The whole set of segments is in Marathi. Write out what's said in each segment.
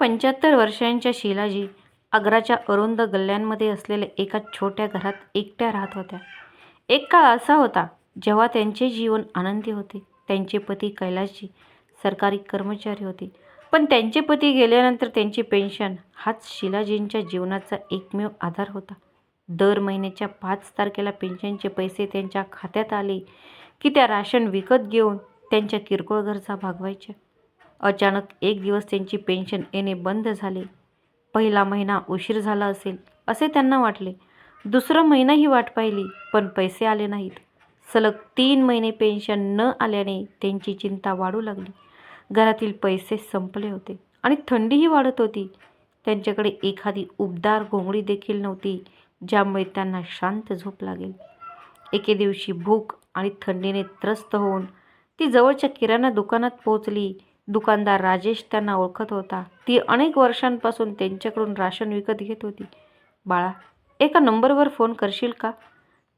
पंच्याहत्तर वर्षांच्या शिलाजी आग्राच्या अरुंद गल्ल्यांमध्ये असलेल्या एका छोट्या घरात एकट्या राहत होत्या. एक काळ असा होता जेव्हा त्यांचे जीवन आनंदी होते. त्यांचे पती कैलासजी सरकारी कर्मचारी होते. पण त्यांचे पती गेल्यानंतर त्यांची पेन्शन हाच शिलाजींच्या जीवनाचा एकमेव आधार होता. दर महिन्याच्या पाच तारखेला पेन्शनचे पैसे त्यांच्या खात्यात आले की त्या राशन विकत घेऊन त्यांच्या किरकोळ गरजा भागवायच्या. अचानक एक दिवस त्यांची पेन्शन येणे बंद झाले. पहिला महिना उशीर झाला असेल असे त्यांना वाटले. दुसरा महिनाही वाट पाहिली पण पैसे आले नाहीत. सलग तीन महिने पेन्शन न आल्याने त्यांची चिंता वाढू लागली. घरातील पैसे संपले होते आणि थंडीही वाढत होती. त्यांच्याकडे एखादी उबदार घोंगडी देखील नव्हती ज्यामुळे त्यांना शांत झोप लागेल. एके दिवशी भूक आणि थंडीने त्रस्त होऊन ती जवळच्या किराणा दुकानात पोहोचली. दुकानदार राजेश त्यांना ओळखत होता. ती अनेक वर्षांपासून त्यांच्याकडून राशन विकत घेत होती. बाळा एका नंबरवर फोन करशील का?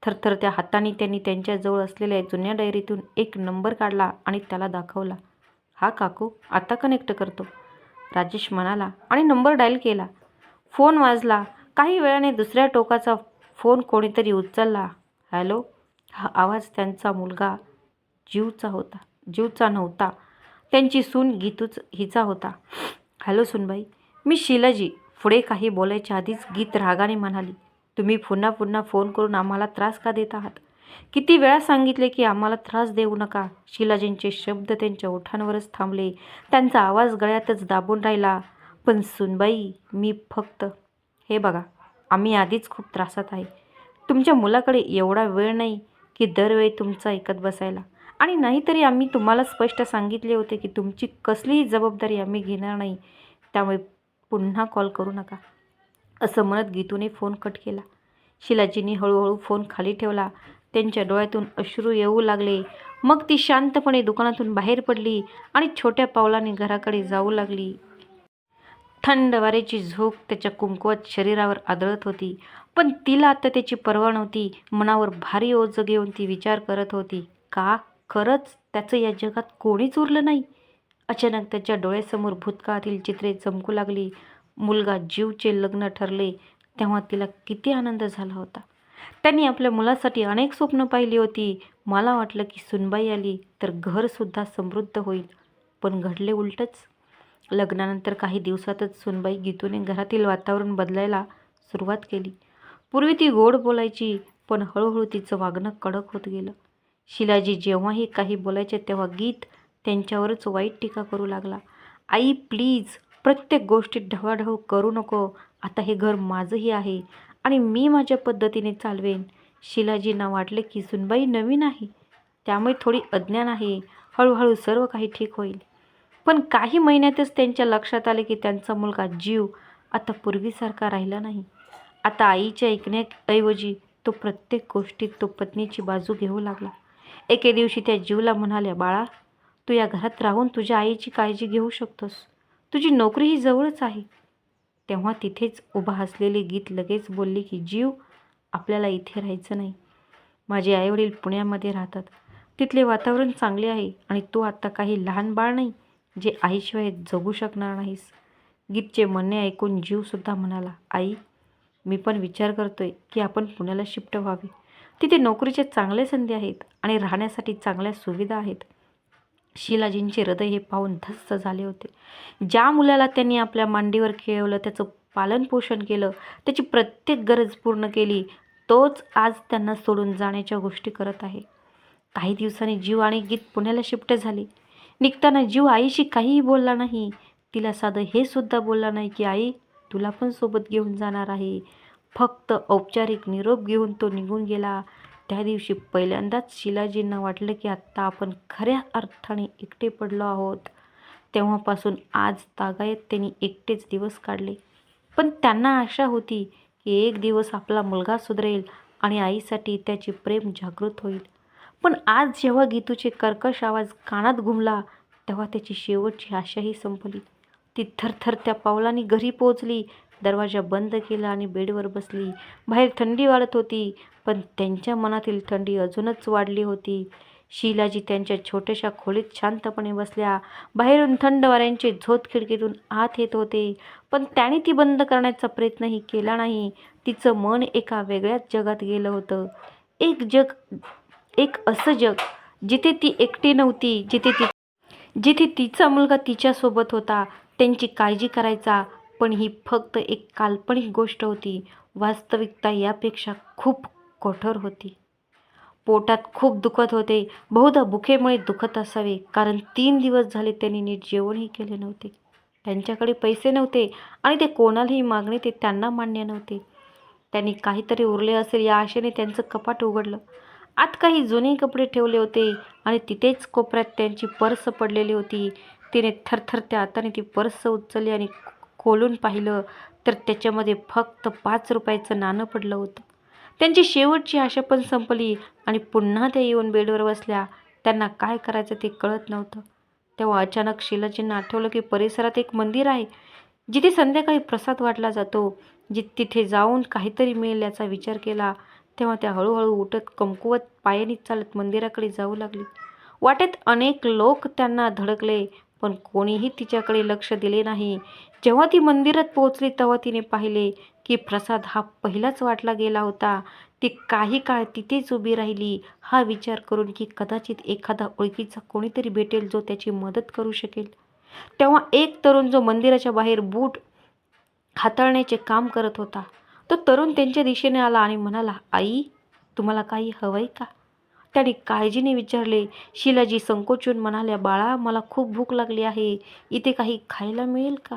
थरथरत्या हाताने त्यांनी त्यांच्याजवळ असलेल्या जुन्या डायरीतून एक नंबर काढला आणि त्याला दाखवला. हा काकू आता कनेक्ट करतो. राजेश म्हणाला आणि नंबर डायल केला. फोन वाजला. काही वेळाने दुसऱ्या टोकाचा फोन कोणीतरी उचलला. हॅलो? हा आवाज त्यांचा मुलगा जीवचा होता जीवचा नव्हता. त्यांची सून गीतूच हिचा होता. हॅलो सुनबाई मी शिलाजी पुढे काही बोलायच्या आधीच गीत रागाने म्हणाली तुम्ही पुन्हा पुन्हा फोन करून आम्हाला त्रास का देत आहात? किती वेळा सांगितले की आम्हाला त्रास देऊ नका. शिलाजींचे शब्द त्यांच्या ओठांवरच थांबले. त्यांचा आवाज गळ्यातच दाबून राहिला. पण सुनबाई मी फक्त हे बघा आम्ही आधीच खूप त्रासात आहे. तुमच्या मुलाकडे एवढा वेळ नाही की दरवेळी तुमचा ऐकत बसायला. आणि नाहीतरी आम्ही तुम्हाला स्पष्ट सांगितले होते की तुमची कसलीही जबाबदारी आम्ही घेणार नाही. त्यामुळे पुन्हा कॉल करू नका. असं म्हणत गीतूने फोन कट केला. शिलाजींनी हळूहळू फोन खाली ठेवला. त्यांच्या डोळ्यातून अश्रू येऊ लागले. मग ती शांतपणे दुकानातून बाहेर पडली आणि छोट्या पावलाने घराकडे जाऊ लागली. थंड वाऱ्याची झोप त्याच्या कुंकवात शरीरावर आदळत होती. पण तिला आता त्याची पर्वा नव्हती. मनावर भारी ओझ घेऊन ती विचार करत होती. का खरंच त्याचं या जगात कोणीच उरलं नाही. अचानक त्याच्या डोळ्यासमोर भूतकाळातील चित्रे चमकू लागली. मुलगा जीवचे लग्न ठरले तेव्हा तिला किती आनंद झाला होता. त्यांनी आपल्या मुलासाठी अनेक स्वप्न पाहिली होती. मला वाटलं की सुनबाई आली तर घरसुद्धा समृद्ध होईल पण घडले उलटच. लग्नानंतर काही दिवसातच सुनबाई गीतूने घरातील वातावरण बदलायला सुरुवात केली. पूर्वी ती गोड बोलायची पण हळूहळू तिचं वागणं कडक होत गेलं. शिलाजी जेव्हाही काही बोलायचे तेव्हा गीत त्यांच्यावरच वाईट टीका करू लागला. आई प्लीज प्रत्येक गोष्टीत ढवाढव करू नको. आता हे घर माझंही आहे आणि मी माझ्या पद्धतीने चालवेन. शिलाजींना वाटले की सुनबाई नवीन आहे. त्यामुळे थोडी अज्ञान आहे. हळूहळू सर्व काही ठीक होईल. पण काही महिन्यातच त्यांच्या लक्षात आले की त्यांचा मुलगा जीव आता पूर्वीसारखा राहिला नाही. आता आईच्या ऐकण्याऐवजी तो प्रत्येक गोष्टीत तो पत्नीची बाजू घेऊ लागला. एके दिवशी त्या जीवला म्हणाल्या बाळा तू या घरात राहून तुझ्या आईची काळजी घेऊ शकतोस. तुझी नोकरी ही जवळच आहे. तेव्हा तिथेच उभा असलेले गीत लगेच बोलली की जीव आपल्याला इथे राहायचं नाही. माझे आईवडील पुण्यामध्ये राहतात. तिथले वातावरण चांगले आहे आणि तू आत्ता काही लहान बाळ नाही जे आईशिवाय जगू शकणार नाहीस. गीतचे म्हणणे ऐकून जीवसुद्धा म्हणाला आई मी पण विचार करतोय की आपण पुण्याला शिफ्ट व्हावे. तिथे नोकरीच्या चांगल्या संधी आहेत आणि राहण्यासाठी चांगल्या सुविधा आहेत. शिलाजींचे हृदय हे पाहून धस्त झाले होते. ज्या मुलाला त्यांनी आपल्या मांडीवर खेळवलं त्याचं पालनपोषण केलं त्याची प्रत्येक गरज पूर्ण केली तोच आज त्यांना सोडून जाण्याच्या गोष्टी करत आहे. काही दिवसांनी जीव आणि गीत पुण्याला शिफ्ट झाले. निघताना जीव आईशी काहीही बोलला नाही. तिला साधं हे सुद्धा बोलला नाही की आई तुला पण सोबत घेऊन जाणार आहे. फक्त औपचारिक निरोप घेऊन तो निघून गेला. त्या दिवशी पहिल्यांदाच शिलाजींना वाटलं की आत्ता आपण खऱ्या अर्थाने एकटे पडलो आहोत. तेव्हापासून आज तागायत त्यांनी एकटेच दिवस काढले. पण त्यांना आशा होती की एक दिवस आपला मुलगा सुधरेल आणि आईसाठी त्याचे प्रेम जागृत होईल. पण आज जेव्हा गीतूचे कर्कश आवाज कानात घुमला तेव्हा त्याची शेवटची आशाही संपली. ती थरथर त्या पावलांनी घरी पोहोचली दरवाजा बंद केला आणि बेडवर बसली. बाहेर थंडी वाढत होती पण त्यांच्या मनातील थंडी अजूनच वाढली होती. शिलाजी त्यांच्या छोट्याशा खोलीत शांतपणे बसल्या. बाहेरून थंड वाऱ्यांचे झोत खिडकीतून आत येत होते पण त्याने ती बंद करण्याचा प्रयत्नही केला नाही. तिचं मन एका वेगळ्याच जगात गेलं होतं. एक जग एक असं जग जिथे ती एकटी नव्हती जिथे ती जिथे तिचा मुलगा तिच्यासोबत होता त्यांची काळजी करायचा पण ही फक्त एक काल्पनिक गोष्ट होती. वास्तविकता यापेक्षा खूप कठोर होती. पोटात खूप दुखत होते. बहुधा भुकेमुळे दुखत असावे. कारण तीन दिवस झाले त्यांनी नीट जेवणही केले नव्हते. त्यांच्याकडे पैसे नव्हते आणि ते कोणालाही मागणे ते त्यांना मान्य नव्हते. त्यांनी काहीतरी उरले असेल या आशेने त्यांचं कपाट उघडलं. आत काही जुने कपडे ठेवले होते आणि तिथेच कोपऱ्यात त्यांची पर्स पडलेली होती. तिने थरथरत्या हाताने ती पर्स उचलली आणि खोलून पाहिलं तर त्याच्यामध्ये फक्त पाच रुपयाचं नाणं पडलं होतं. त्यांची शेवटची आशा पण संपली आणि पुन्हा त्या येऊन बेडवर बसल्या. त्यांना काय करायचं ते कळत नव्हतं. तेव्हा अचानक शिलाजींना आठवलं की परिसरात एक मंदिर आहे जिथे संध्याकाळी प्रसाद वाटला जातो. जि तिथे जाऊन काहीतरी मिळेल याचा विचार केला. तेव्हा त्या हळूहळू उठत कमकुवत पायाने चालत मंदिराकडे जाऊ लागली. वाटेत अनेक लोक त्यांना धडकले. पण कोणीही तिच्याकडे लक्ष दिले नाही. जेव्हा ती मंदिरात पोहोचली तेव्हा तिने पाहिले की प्रसाद हा पहिलाच वाटला गेला होता. ती काही काळ तिथेच उभी राहिली. हा विचार करून की कदाचित एखादा ओळखीचा कोणीतरी भेटेल जो त्याची मदत करू शकेल. तेव्हा एक तरुण जो मंदिराच्या बाहेर बूट हाताळण्याचे काम करत होता. तो तरुण त्यांच्या दिशेने आला आणि म्हणाला आई तुम्हाला काही हवंय का? त्याने काळजीने विचारले. शिलाजी संकोचून म्हणाल्या बाळा मला खूप भूक लागली आहे. इथे काही खायला मिळेल का?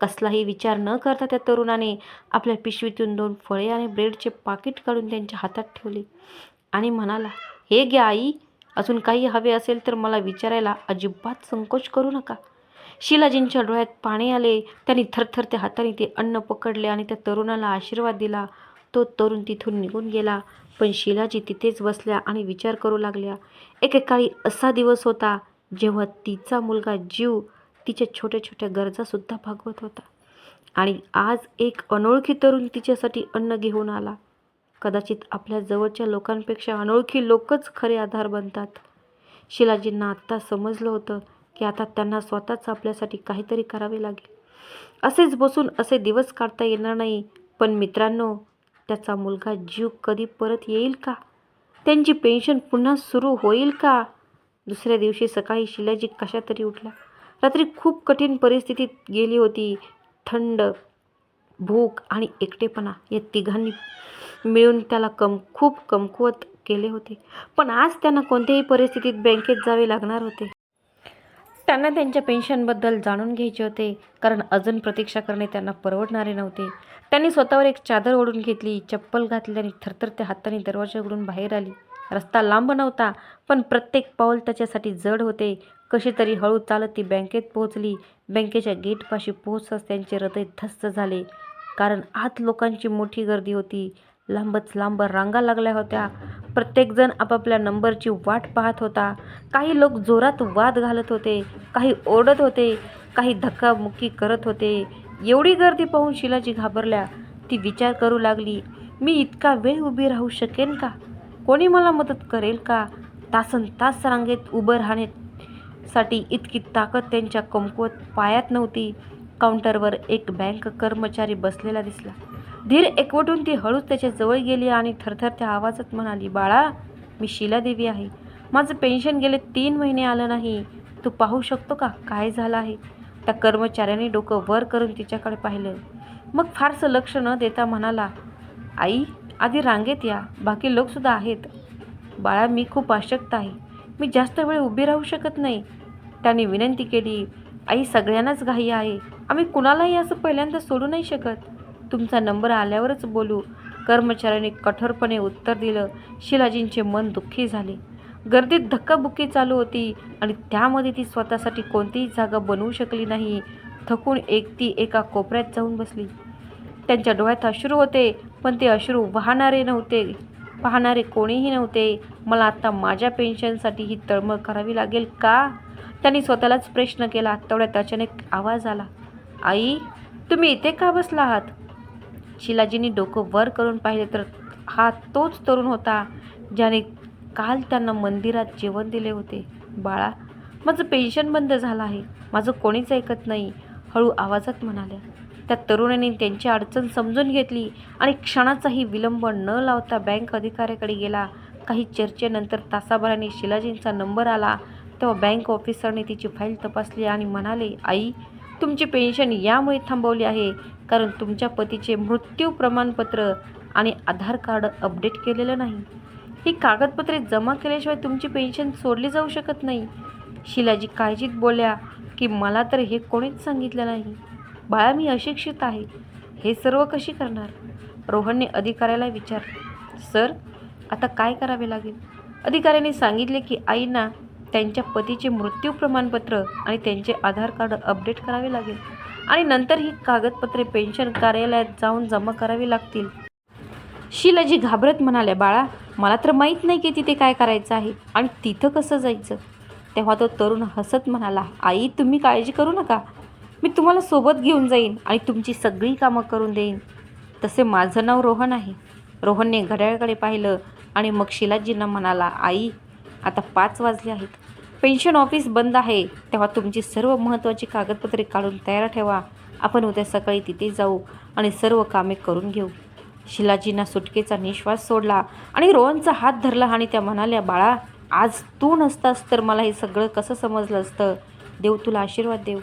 कसलाही विचार न करता त्या तरुणाने आपल्या पिशवीतून दोन फळे आणि ब्रेडचे पाकिट काढून त्यांच्या हातात ठेवले आणि म्हणाला हे घ्या आई अजून काही हवे असेल तर मला विचारायला अजिबात संकोच करू नका. शिलाजींच्या डोळ्यात पाणी आले. त्यांनी थरथरत्या हाताने ते अन्न पकडले आणि त्या तरुणाला आशीर्वाद दिला. तो तरुण तिथून निघून गेला. पण शिलाजी तिथेच बसल्या आणि विचार करू लागल्या. एकेकाळी असा दिवस होता जेव्हा तिचा मुलगा जीव तिच्या छोट्या छोट्या गरजासुद्धा भागवत होता. आणि आज एक अनोळखी तरुण तिच्यासाठी अन्न घेऊन आला. कदाचित आपल्या जवळच्या लोकांपेक्षा अनोळखी लोकच खरे आधार बनतात. शिलाजींना आत्ता समजलं होतं की आता त्यांना स्वतःच आपल्यासाठी काहीतरी करावे लागेल. असेच बसून असे दिवस काढता येणार नाही पण मित्रांनो त्याचा मुलगा जीव कधी परत येईल का? त्यांची पेन्शन पुन्हा सुरू होईल का? दुसऱ्या दिवशी सकाळी शिलाजी कशा तरी उठला. रात्री खूप कठीण परिस्थितीत गेली होती. थंड भूक आणि एकटेपणा या तिघांनी मिळून त्याला कम खूप कमकुवत केले होते. पण आज त्यांना कोणत्याही परिस्थितीत बँकेत जावे लागणार होते. त्यांना त्यांच्या पेन्शनबद्दल जाणून घ्यायचे होते कारण अजून प्रतीक्षा करणे त्यांना परवडणारे नव्हते. त्यांनी स्वतःवर एक चादर ओढून घेतली चप्पल घातली आणि थरथरत्या हाताने दरवाजा उघडून बाहेर आली. रस्ता लांब नव्हता पण प्रत्येक पाऊल त्याच्यासाठी जड होते. कशी तरी हळू चालत ती बँकेत पोहोचली. बँकेच्या गेटपाशी पोहोचताच त्यांचे हृदय धस्त झाले कारण आत लोकांची मोठी गर्दी होती. लांबच लांब रांगा लागल्या होत्या. प्रत्येकजण आपापल्या नंबरची वाट पाहत होता. काही लोक जोरात वाद घालत होते काही ओरडत होते काही धक्कामुक्की करत होते. एवढी गर्दी पाहून शिलाजी घाबरल्या. ती विचार करू लागली मी इतका वेळ उभी राहू शकेन का? कोणी मला मदत करेल का? तासन तास रांगेत उभं राहण्यासाठी इतकी ताकद त्यांच्या कमकुवत पायात नव्हती. काउंटरवर एक बँक कर्मचारी बसलेला दिसला. धीर एकवटून ती हळूच त्याच्याजवळ गेली आणि थरथरत्या आवाजात म्हणाली बाळा मी शिलादेवी आहे. माझं पेन्शन गेले तीन महिने आलं नाही. तू पाहू शकतो का? काय झालं आहे? त्या कर्मचाऱ्याने डोकं वर करून तिच्याकडे पाहिलं. मग फारसं लक्ष न देता म्हणाला आई आधी रांगेत या. बाकी लोकसुद्धा आहेत. बाळा मी खूप अशक्त आहे. मी जास्त वेळ उभी राहू शकत नाही. त्याने विनंती केली आई सगळ्यांनाच घाई आहे. आम्ही कुणालाही असं पहिल्यांदा सोडू नाही शकत. तुमचा नंबर आल्यावरच बोलू. कर्मचाऱ्याने कठोरपणे उत्तर दिलं. शिलाजींचे मन दुःखी झाले. गर्दीत धक्काबुक्की चालू होती आणि त्यामध्ये ती स्वतःसाठी कोणतीही जागा बनवू शकली नाही. थकून एकटी एका कोपऱ्यात जाऊन बसली. त्यांच्या डोळ्यात अश्रू होते पण ते अश्रू वाहणारे नव्हते. पाहणारे कोणीही नव्हते. मला आत्ता माझ्या पेन्शनसाठी ही तळमळ करावी लागेल का? त्यांनी स्वतःलाच प्रश्न केला. तेवढ्यात अचानक आवाज आला. आई तुम्ही इथे का बसला आहात? शिलाजींनी डोकं वर करून पाहिले तर हा तोच तरुण होता ज्याने काल त्यांना मंदिरात जेवण दिले होते. बाळा माझं पेन्शन बंद झालं आहे. माझं कोणीच ऐकत नाही. हळू आवाजात म्हणाल्या त्या तरुणाने त्यांची अडचण समजून घेतली आणि क्षणाचाही विलंब न लावता बँक अधिकाऱ्याकडे गेला. काही चर्चेनंतर तासाभराने शिलाजींचा नंबर आला. तेव्हा बँक ऑफिसरने तिची फाईल तपासली आणि म्हणाले आई तुमची पेन्शन यामुळे थांबवली आहे. कारण तुमच्या पतीचे मृत्यू प्रमाणपत्र आणि आधार कार्ड अपडेट केलेलं नाही. ही कागदपत्रे जमा केल्याशिवाय तुमची पेन्शन सोडली जाऊ शकत नाही. शिलाजी काळजीत बोलल्या की मला तर हे कोणीच सांगितलं नाही. बाळा मी अशिक्षित आहे. हे सर्व कशी करणार? रोहनने अधिकाऱ्याला विचारले. सर आता काय करावे लागेल? अधिकाऱ्याने सांगितले की आईंना त्यांच्या पतीचे मृत्यू प्रमाणपत्र आणि त्यांचे आधार कार्ड अपडेट करावे लागेल. आणि नंतर ही कागदपत्रे पेन्शन कार्यालयात जाऊन जमा करावी लागतील. शिलाजी घाबरत म्हणाल्या बाळा मला तर माहीत नाही की तिथे काय करायचं आहे आणि तिथं कसं जायचं. तेव्हा तो तरुण हसत म्हणाला आई तुम्ही काळजी करू नका. मी तुम्हाला सोबत घेऊन जाईन आणि तुमची सगळी कामं करून देईन. तसे माझं नाव रोहन आहे. रोहनने घड्याळकडे पाहिलं आणि मग शिलाजींना म्हणाला आई आता पाच वाजले आहेत. पेन्शन ऑफिस बंद आहे. तेव्हा तुमची सर्व महत्त्वाची कागदपत्रे काढून तयार ठेवा. आपण उद्या सकाळी तिथे जाऊ आणि सर्व कामे करून घेऊ. शिलाजींना सुटकेचा निश्वास सोडला आणि रोहनचा हात धरला आणि त्या म्हणाल्या बाळा आज तू नसतास तर मला हे सगळं कसं समजलं असतं? देव तुला आशीर्वाद देव.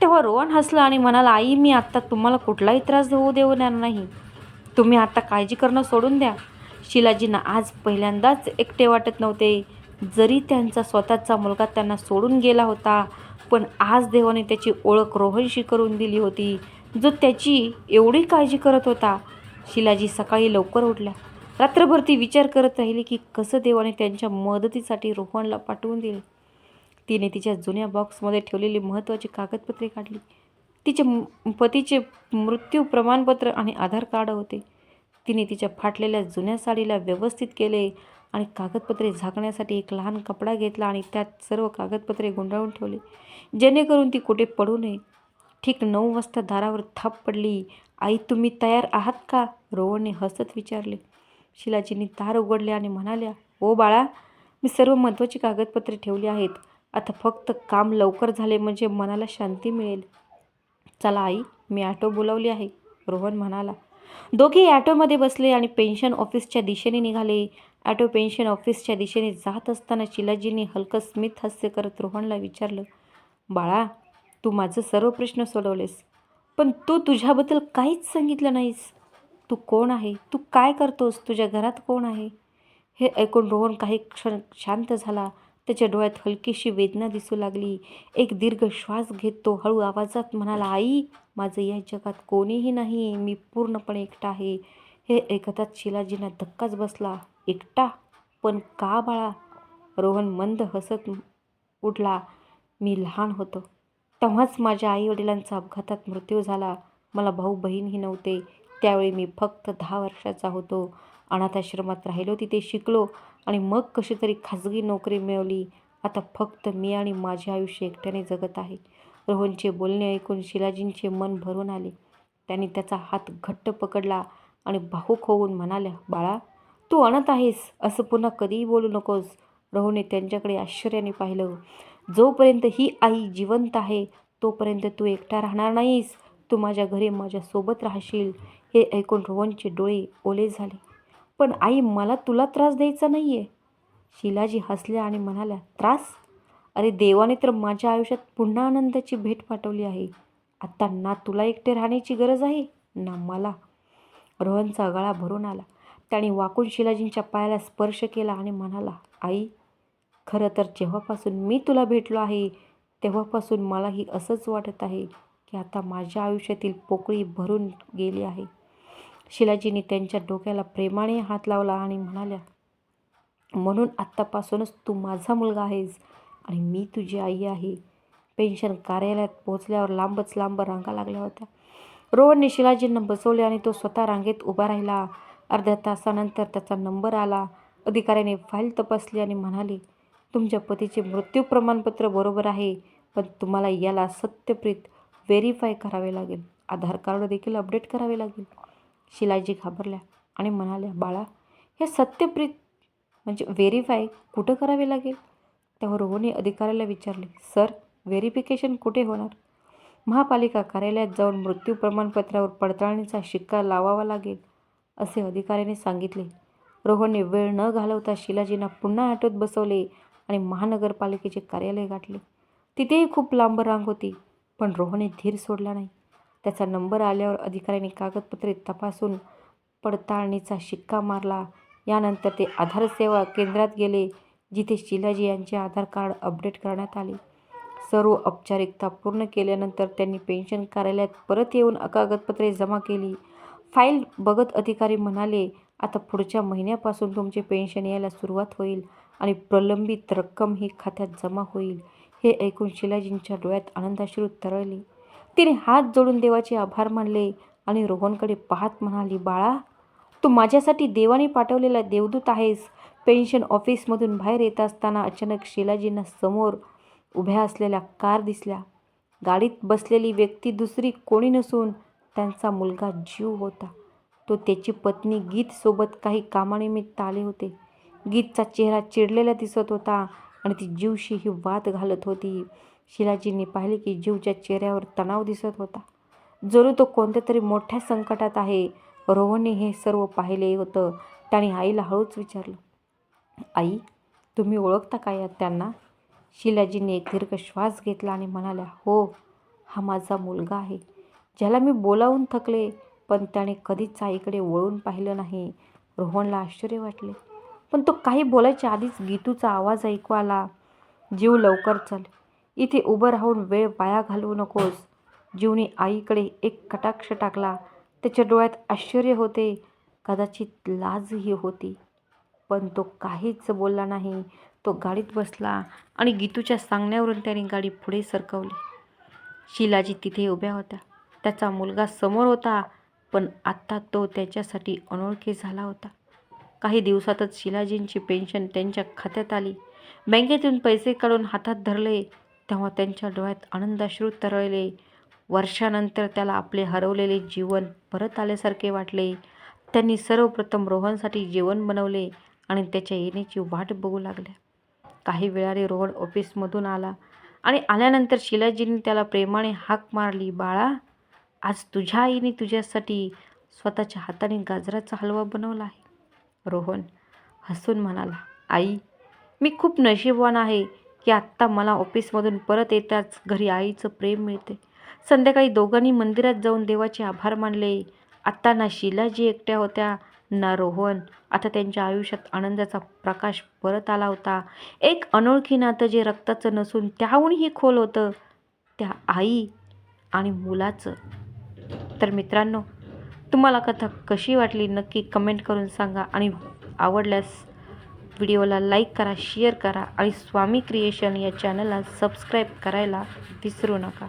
तेव्हा रोहन हसला आणि म्हणाला आई मी आत्ता तुम्हाला कुठलाही त्रास होऊ देणार नाही. तुम्ही आता काळजी करणं सोडून द्या. शिलाजींना आज पहिल्यांदाच एकटे वाटत नव्हते. जरी त्यांचा स्वतःचा मुलगा त्यांना सोडून गेला होता पण आज देवाने त्याची ओळख रोहनशी करून दिली होती जो त्याची एवढी काळजी करत होता. शिलाजी सकाळी लवकर उठल्या रात्रभर ती विचार करत राहिली की कसं देवाने त्यांच्या मदतीसाठी रोहनला पाठवून दिले. तिने तिच्या जुन्या बॉक्समध्ये ठेवलेली महत्त्वाची कागदपत्रे काढली. तिचे पतीचे मृत्यू प्रमाणपत्र आणि आधार कार्ड होते. तिने तिच्या फाटलेल्या जुन्या साडीला व्यवस्थित केले आणि कागदपत्रे झाकण्यासाठी एक लहान कपडा घेतला आणि त्यात सर्व कागदपत्रे गुंडाळून ठेवले. जेणेकरून ती कुठे पडू नये. ठीक नऊ वाजता दारावर थाप पडली. आई तुम्ही तयार आहात का? रोहनने हसत विचारले. शिलाजींनी दार उघडले आणि म्हणाल्या ओ बाळा मी सर्व महत्त्वाची कागदपत्रे ठेवली आहेत. आता फक्त काम लवकर झाले म्हणजे मनाला शांती मिळेल. चला आई मी ॲटो बोलावली आहे. रोहन म्हणाला दोघे ॲटोमध्ये बसले आणि पेन्शन ऑफिसच्या दिशेने निघाले. ॲटो पेन्शन ऑफिसच्या दिशेने जात असताना शिलाजींनी हलकं स्मित हास्य करत रोहनला विचारलं बाळा तू माझं सर्व प्रश्न सोडवलेस पण तू तुझ्याबद्दल काहीच सांगितलं नाहीस. तू कोण आहे? तू काय करतोस? तुझ्या घरात कोण आहे? हे ऐकून रोहन काही क्षण शांत झाला. त्याच्या डोळ्यात हलकीशी वेदना दिसू लागली. एक दीर्घ श्वास घेत तो हळू आवाजात म्हणाला आई माझं या जगात कोणीही नाही मी पूर्णपणे एकटा आहे. हे ऐकताच शिलाजींना धक्काच बसला. एकटा? पण का बाळा? रोहन मंद हसत उठला. मी लहान होतो. तेव्हाच माझ्या आईवडिलांचा अपघातात मृत्यू झाला. मला भाऊ बहीणही नव्हते. त्यावेळी मी फक्त दहा वर्षाचा होतो. अनाथाश्रमात राहिलो तिथे शिकलो आणि मग कशी तरी खाजगी नोकरी मिळवली. आता फक्त मी आणि माझे आयुष्य एकट्याने जगत आहे. रोहनचे बोलणे ऐकून शिलाजींचे मन भरून आले. त्यांनी त्याचा हात घट्ट पकडला आणि भाऊक होऊन म्हणाल्या बाळा तू अनत आहेस असं पुन्हा कधीही बोलू नकोस. रोहनने त्यांच्याकडे आश्चर्याने पाहिलं. जोपर्यंत ही आई जिवंत आहे तोपर्यंत तू एकटा राहणार नाहीस. तू माझ्या घरी माझ्यासोबत राहशील. हे ऐकून रोहनचे डोळे ओले झाले. पण आई मला तुला त्रास द्यायचा नाही आहे शिलाजी हसल्या आणि म्हणाल्या त्रास? अरे देवाने तर माझ्या आयुष्यात पुन्हा आनंदाची भेट पाठवली आहे. आता ना तुला एकटे राहण्याची गरज आहे ना मला. रोहनचा गळा भरून आला. त्याने वाकून शिलाजींच्या पायाला स्पर्श केला आणि म्हणाला आई खरं तर जेव्हापासून मी तुला भेटलो आहे तेव्हापासून मलाही असंच वाटत आहे की आता माझ्या आयुष्यातील पोकळी भरून गेली आहे. शिलाजीने त्यांच्या डोक्याला प्रेमाने हात लावला आणि म्हणाल्या म्हणून आत्तापासूनच तू माझा मुलगा आहेस. आणि मी तुझी आई आहे. पेन्शन कार्यालयात पोहोचल्यावर लांबच लांब रांगा लागल्या होत्या. रोहनने शिलाजींना बसवले आणि तो स्वतः रांगेत उभा राहिला. अर्ध्या तासानंतर त्याचा नंबर आला. अधिकाऱ्याने फाईल तपासली आणि म्हणाले तुमच्या पतीचे मृत्यू प्रमाणपत्र बरोबर आहे पण तुम्हाला याला सत्यप्रीत व्हेरीफाय करावे लागेल. आधार कार्ड देखील अपडेट करावे लागेल. शिलाजी घाबरल्या आणि म्हणाल्या बाळा हे सत्यप्रीत म्हणजे व्हेरीफाय कुठं करावे लागेल? तेव्हा रोहनने अधिकाऱ्याला विचारले सर व्हेरिफिकेशन कुठे होणार? महापालिका कार्यालयात जाऊन मृत्यू प्रमाणपत्रावर पडताळणीचा शिक्का लावावा लागेल असे अधिकाऱ्याने सांगितले. रोहनने वेळ न घालवता शिलाजींना पुन्हा ऑटोत बसवले आणि महानगरपालिकेचे कार्यालय गाठले. तिथेही खूप लांब रांग होती पण रोहनने धीर सोडला नाही. त्याचा नंबर आल्यावर अधिकाऱ्यांनी कागदपत्रे तपासून पडताळणीचा शिक्का मारला. यानंतर ते आधार सेवा केंद्रात गेले जिथे शिलाजी यांचे आधार कार्ड अपडेट करण्यात आले. सर्व औपचारिकता पूर्ण केल्यानंतर त्यांनी पेन्शन कार्यालयात परत येऊन कागदपत्रे जमा केली. फाईल बघत अधिकारी म्हणाले आता पुढच्या महिन्यापासून तुमचे पेन्शन यायला सुरुवात होईल आणि प्रलंबित रक्कम ही खात्यात जमा होईल. हे ऐकून शिलाजींच्या डोळ्यात आनंदाश्रू तरळले. तिने हात जोडून देवाचे आभार मानले आणि रोहनकडे पाहत म्हणाली बाळा तू माझ्यासाठी देवाने पाठवलेला देवदूत आहेस. पेन्शन ऑफिसमधून बाहेर येत असताना अचानक शिलाजींना समोर उभ्या असलेल्या कार दिसल्या. गाडीत बसलेली व्यक्ती दुसरी कोणी नसून त्यांचा मुलगा जीव होता. तो त्याची पत्नी गीतसोबत काही कामानिमित्त आले होते. गीतचा चेहरा चिडलेला दिसत होता आणि ती जीवशी ही वाद घालत होती. शिलाजींनी पाहिले की जीवच्या चेहऱ्यावर तणाव दिसत होता. जणू तो कोणत्या तरी मोठ्या संकटात आहे. रोहनने हे सर्व पाहिले होतं. त्याने आईला हळूच विचारलं आई तुम्ही ओळखता का त्यांना? शिलाजीने एक दीर्घ श्वास घेतला आणि म्हणाल्या हो हा माझा मुलगा आहे. ज्याला मी बोलावून थकले पण त्याने कधीच आईकडे वळून पाहिलं नाही. रोहनला आश्चर्य वाटले. पण तो काही बोलायच्या आधीच गीतूचा आवाज ऐकू आला. जीव लवकर चल. इथे उभं राहून वेळ वाया घालवू नकोस. जीवने आईकडे एक कटाक्ष टाकला. त्याच्या डोळ्यात आश्चर्य होते. कदाचित लाजही होती. पण तो काहीच बोलला नाही. तो गाडीत बसला आणि गीतूच्या सांगण्यावरून त्याने गाडी पुढे सरकवली. शिलाजी तिथे उभ्या होत्या. त्याचा मुलगा समोर होता पण आत्ता तो त्याच्यासाठी अनोळखी झाला होता. काही दिवसातच शिलाजींची पेन्शन त्यांच्या खात्यात आली. बँकेतून पैसे काढून हातात धरले तेव्हा त्यांच्या डोळ्यात आनंदाश्रू तरळले. वर्षानंतर त्याला आपले हरवलेले जीवन परत आल्यासारखे वाटले. त्यांनी सर्वप्रथम रोहनसाठी जेवण बनवले. आणि त्याच्या येण्याची वाट बघू लागल्या. काही वेळाने रोहन ऑफिसमधून आला आणि आल्यानंतर शिलाजींनी त्याला प्रेमाने हाक मारली बाळा आज तुझ्या आईने तुझ्यासाठी स्वतःच्या हाताने गाजराचा हलवा बनवला आहे. रोहन हसून म्हणाला आई मी खूप नशीबवान आहे की आत्ता मला ऑफिसमधून परत येताच घरी आईचं प्रेम मिळते. संध्याकाळी दोघांनी मंदिरात जाऊन देवाचे आभार मानले. आत्ता ना शिलाजी एकट्या होत्या ना रोहन. आता त्यांच्या आयुष्यात आनंदाचा प्रकाश परत आला होता. एक अनोळखी नातं जे रक्ताचं नसून त्याहूनही खोल होतं त्या आई आणि मुलाचं. तर मित्रांनो तुम्हाला कथा कशी वाटली नक्की कमेंट करून सांगा आणि आवडल्यास व्हिडिओला लाईक करा शेअर करा आणि स्वामी क्रिएशन या चॅनलला सबस्क्राईब करायला विसरू नका.